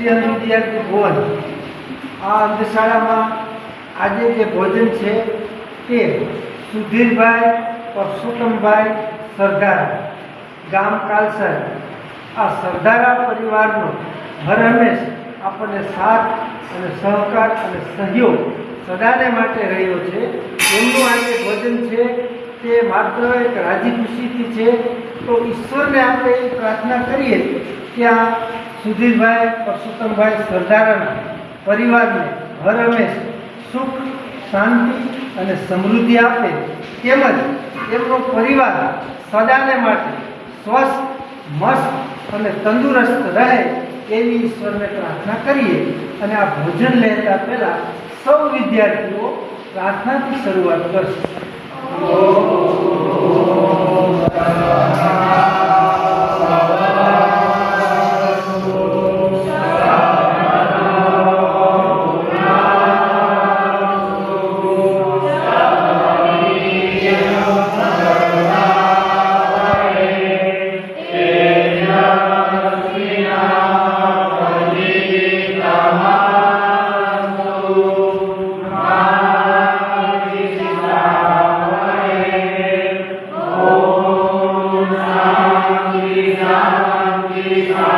વિદ્યાર્થી ભોજ આ અંધશાળામાં આજે જે ભોજન છે તે સુધીરભાઈ પરસોત્તમભાઈ સરદાર, ગામ કાલસર. આ સરદારા પરિવારનો હર હંમેશ આપણને સાથ અને સહકાર અને સહયોગ સદાને માટે રહ્યો છે. એમનું આજે ભોજન છે તે માત્ર એક રાજી ખુશીથી છે. તો ઈશ્વરને આપણે એ પ્રાર્થના કરીએ કે આ સુધીરભાઈ, પરસોત્તમભાઈ સરદારાના પરિવારને હર હંમેશ સુખ, શાંતિ અને સમૃદ્ધિ આપે તેમજ એમનો પરિવાર સદાને માટે સ્વસ્થ, મસ્ત અને તંદુરસ્ત રહે એવી ઈશ્વરને પ્રાર્થના કરીએ અને આ ભોજન લેતા પહેલાં સૌ વિદ્યાર્થીઓ પ્રાર્થનાથી શરૂઆત કરશે. Amen.